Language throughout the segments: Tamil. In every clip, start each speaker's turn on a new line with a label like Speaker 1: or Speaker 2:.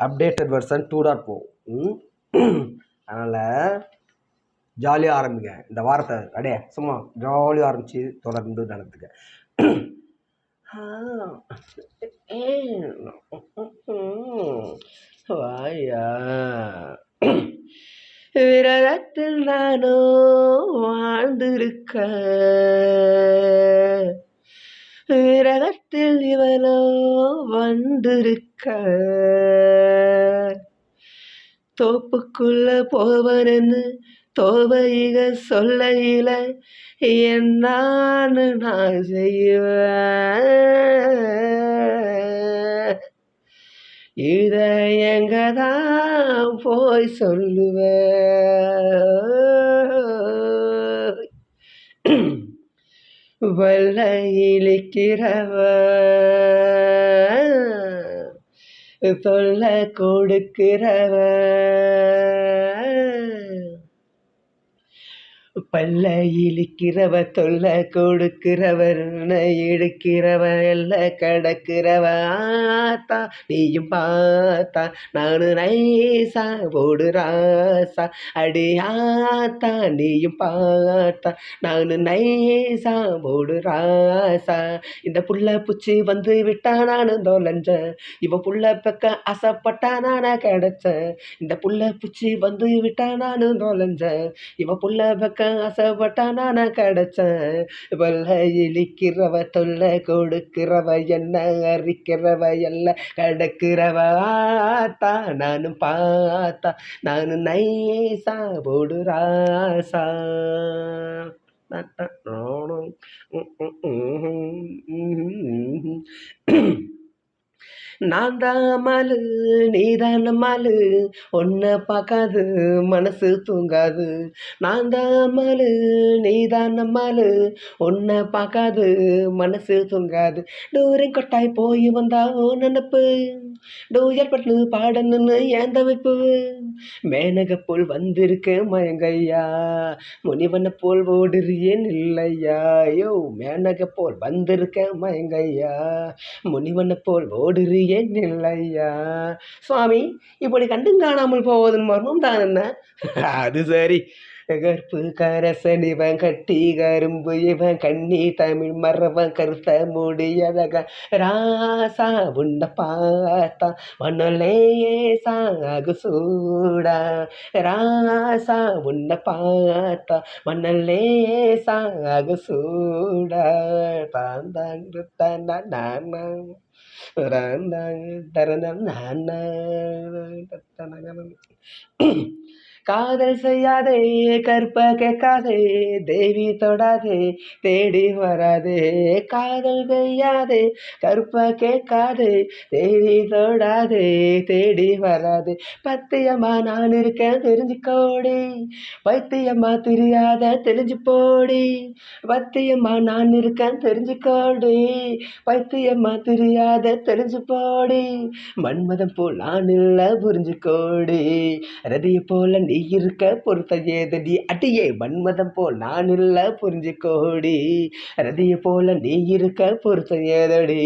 Speaker 1: அப்டேட்டட் வெர்ஷன் டூ டாட் போ அதனால் ஜாலியாக ஆரம்பிங்க. இந்த வாரத்தை அடே சும்மா ஜாலியாக ஆரம்பித்து தொடர்ந்து நடந்துக்க. வாயா. விரதத்தில் நானோ வாழ்ந்திருக்க. விரதத்தில் இவனோ வந்திருக்க. தோப்புக்குள்ள போவனு தோவைக சொல்லையில என்னான்னு நான் செய்வேன்? இதை எங்க போய் சொல்லுவேன்? வெள்ளை இழிக்கிறவ சொல்ல கொடுக்கிறவ பல்ல இழிக்கிறவ தொல்ல கொடுக்கிறவர் எடுக்கிறவ எல்ல கடக்கிறவ ஆத்தா நீயும் பார்த்தா நானு நைசா போடு ராசா அடி ஆத்தா நீயும் பார்த்தா நானு நைசா போடு ராசா. இந்த புள்ள பூச்சி வந்து விட்டா நானும் தோலஞ்ச. இவ புள்ள பக்க ஆசைப்பட்டா நானா கிடைச்சேன் இந்த புள்ள பூச்சி வந்து விட்டா நானும் தோலஞ்ச. இவ புள்ள பக்கம் ஆசைப்பட்டா நான் கிடைச்சேன் வெள்ள இழிக்கிறவ தொல்லை கொடுக்கிறவ என்ன அரிக்கிறவ எல்லாம் கடக்கிறவ ஆத்தா நானும் பார்த்தா நானும் நைசா போடு ராசா நான் தான் மலு நீதான் மலு ஒன்றை பார்க்காது மனசு தூங்காது. நான் தான் மலு நீதான் மலு ஒன்றை பார்க்காது மனசு தூங்காது. டூரின் கொட்டாய் போய் வந்தா ஓ நினப்பு. டூயர் பட்டு பாடணுன்னு ஏன் தவிப்பு மேனக போல் வந்திருக்க மயங்கையா. முனிவனை போல் ஓடுறியேன் இல்லையா யோ மேனக போல் வந்திருக்க மயங்கையா. முனிவனை போல் ஓடுறிய இல்லையா சுவாமி இப்படி கண்டும் காணாமல் போவதன் மர்மம் தான் என்ன? அது சரி. கற்பு கரசன் இவன் கட்டி கரும்பு இவன் கண்ணி தமிழ் மறவன் கருத்த முடியழக. ராசா உண்ட பார்த்தா மணலேயே சாகு சூடா. ராசா உண்ட பார்த்தா மணலேயே சாகு சூடா. தாந்தாங்க தாண்டா நானா. ராந்தாங்க தரந்தம் நானா. காதல் செய்யாதே கற்ப கேட்காதே தேவி தொடாதே தேடி வராதே. காதல் செய்யாதே கற்ப கேட்காதே தேவி தொடாதே தேடி வராதே. பத்தியம்மா நான் இருக்கேன் தெரிஞ்சுக்கோடி. பைத்தியம்மா தெரியாத தெரிஞ்சு போடி பத்தியம்மா நான் இருக்கேன் தெரிஞ்சுக்கோடி. பைத்தியம்மா தெரியாத தெரிஞ்சு போடி மன்மதம் போல் நான் இல்லை புரிஞ்சுக்கோடி. ரதிய போல நீ இருக்க பொறுத்த ஏதடி அடியே மன்மதம் போல் நான் இல்லை புரிஞ்சுக்கோடி. ரதிய போல நீ இருக்க பொறுத்த ஏதடி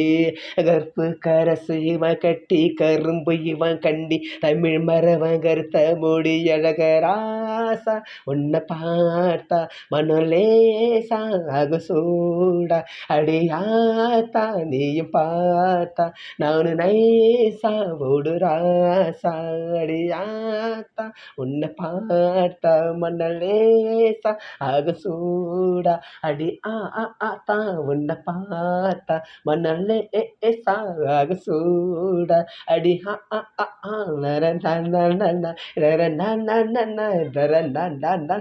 Speaker 1: கற்பு கரசு இவன் கட்டி கரும்பு இவன் கண்டி. தமிழ் மரவன் கருத்த முடி அழகராசா. உன்னை பார்த்தா மனலேசா அகு சூடா. அடியாத்தா நீயும் பார்த்தா நானு நைசா ஓடு ராசா. அடியாத்தா உன்னை பார்த்தா மண்ணலேசா அகு சூடா அடி ஆ ஆ ஆ தா உன்னை பார்த்தா மணலே ஏசா அகு சூடா அடி ஆ ஆ ஆ ஆ நர நர நர நர நர நர நர நா நா நா லர நா நா